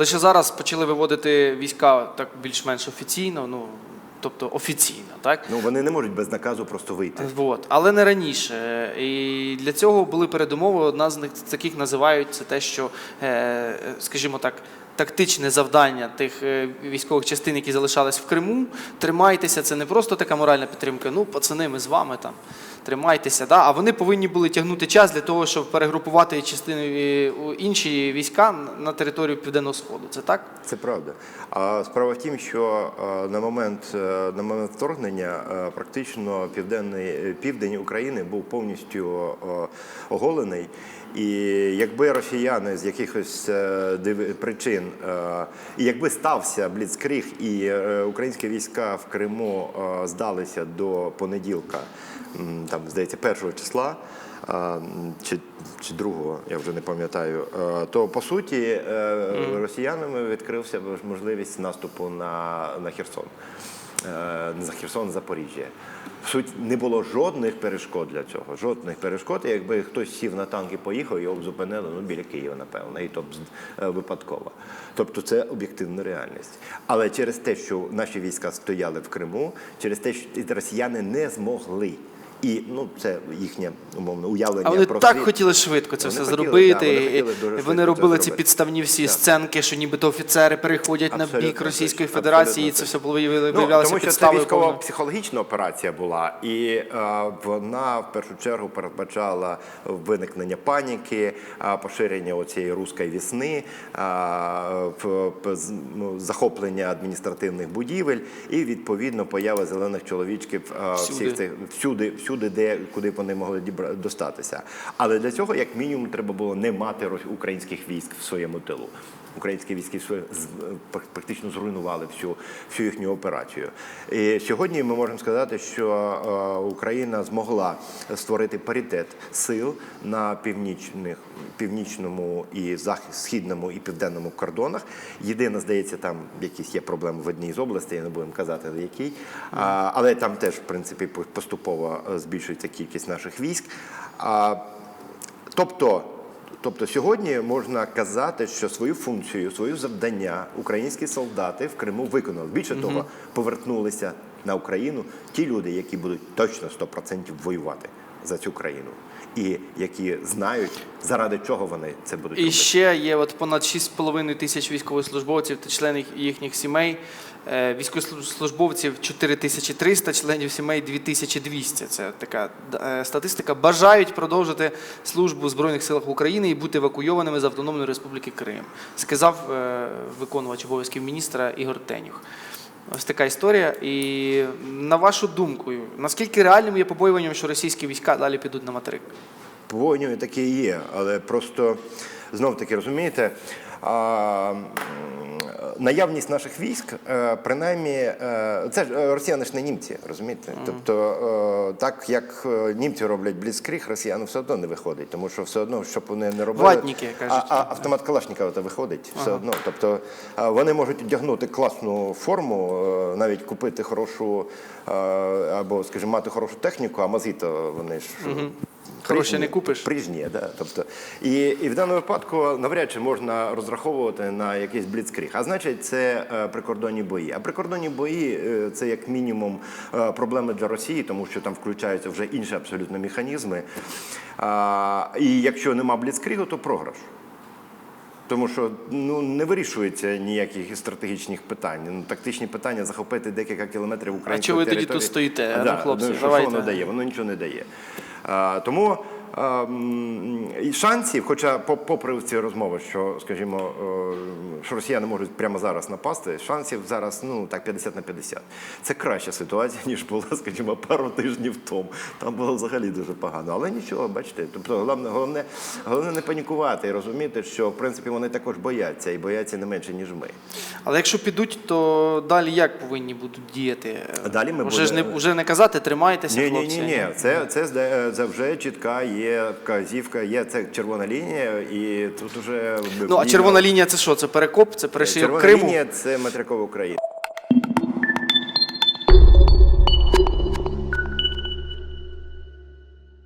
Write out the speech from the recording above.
Лише зараз почали виводити війська так більш-менш офіційно, ну тобто офіційно, так? Ну вони не можуть без наказу просто вийти. Вот. Але не раніше. І для цього були передумови. Одна з них таких називають це те, що, е, скажімо так, тактичне завдання тих е, військових частин, які залишались в Криму. Тримайтеся, це не просто така моральна підтримка. Ну, пацани, ми з вами там. Тримайтеся, да? а вони повинні були тягнути час для того, щоб перегрупувати частини е, інші війська на територію Південного Сходу. Це так? Це правда. А справа в тім, що е, на момент е, на момент вторгнення практично південний південь України був повністю оголений. І якби росіяни з якихось причин, і якби стався бліцкриг, і українські війська в Криму здалися до понеділка, там здається, першого числа. Чи, чи другого, я вже не пам'ятаю, е, то по суті е, росіянами відкрився можливість наступу на, на Херсон. Е, за Херсон, Запоріжжя. В суть не було жодних перешкод для цього. Жодних перешкод. Якби хтось сів на танк і поїхав, його б зупинили ну, біля Києва, напевно, і то б е, випадково. Тобто це об'єктивна реальність. Але через те, що наші війська стояли в Криму, через те, що росіяни не змогли. І ну це їхнє умовно уявлення А вони про так світ. хотіли швидко це Вони все хотіли, зробити. да, вони і хотіли вони робили ці зробити. підставні всі Так. сценки, що нібито офіцери переходять на бік Російської Федерації, і це все було виявилося Ну, тому що це підставою. військово-психологічна операція була, і е, вона в першу чергу передбачала виникнення паніки, е, поширення оцієї руської вісни, е, ну, захоплення адміністративних будівель і відповідно поява зелених чоловічків е, всіх цих всюди, всюди, де куди вони могли достатися. Але для цього, як мінімум, треба було не мати українських військ в своєму тилу. Українські пр- практично зруйнували всю, всю їхню операцію. І сьогодні ми можемо сказати, що е, Україна змогла створити паритет сил на північних, північному і східному і південному кордонах. Єдине, здається, там якісь є проблеми в одній з областей, я не будемо казати, в якій. Але там теж, в принципі, по- поступово е, збільшується кількість наших військ. А, тобто, тобто сьогодні можна казати, що свою функцію, свою завдання українські солдати в Криму виконали. Більше того, повернулися на Україну ті люди, які будуть точно 100% воювати за цю країну. І які знають, заради чого вони це будуть І робити. ще є от понад 6,5 тисяч військовослужбовців та членів їхніх сімей. Е, Військовослужбовців 4300, членів сімей 2200. Це така е, статистика. Бажають продовжити службу в Збройних силах України і бути евакуйованими з Автономної Республіки Крим, сказав е, виконувач обов'язків міністра Ігор Тенюх. Ось така історія. І на вашу думку, наскільки реальним є побоюванням, що російські війська далі підуть на материк? Побоювання таке є, але просто знов таки розумієте. А, наявність наших військ, е, принаймні, е, це ж е, росіяни ж не німці, розумієте? Тобто, так як німці роблять бліцкриг, росіянам все одно не виходить, тому що все одно, щоб вони не робили. Ватніки, кажуть. А, а автомат Калашникова то виходить все одно. Тобто вони можуть одягнути класну форму, навіть купити хорошу або, скажімо, мати хорошу техніку, а мазито вони ж. Гроші не купиш. Прижні, да. Тобто, і, і в даному випадку навряд чи можна розраховувати на якийсь бліцкріг. А значить, це е, прикордонні бої. А прикордонні бої е, це як мінімум е, проблеми для Росії, тому що там включаються вже інші абсолютно механізми. А, і якщо нема бліцкрігу, то програш. Тому що ну не вирішується ніяких стратегічних питань. Ну, тактичні питання захопити декілька кілометрів української чого ви тоді тут стоїте, А, ну, хлопці, що, що давайте. воно дає? Воно нічого не дає. А, тому шансів, хоча по- попри ці розмови, що, скажімо, е, що росіяни можуть прямо зараз напасти, шансів зараз ну так 50 на 50. Це краща ситуація, ніж була, скажімо, пару тижнів тому. Там було взагалі дуже погано. Але нічого, бачите, тобто головне, головне, головне не панікувати і розуміти, що в принципі вони також бояться і бояться не менше, ніж ми. Але якщо підуть, то далі як повинні будуть діяти? Далі ми вже ж не вже не казати, тримайтеся, Ні, ні, хлопці. ні, ні. Це, це, це вже чітка є вказівка, є це червона лінія, і тут уже Ну а червона лінія це що? Це перекоп, це червона Криму. лінія це материкова Україна.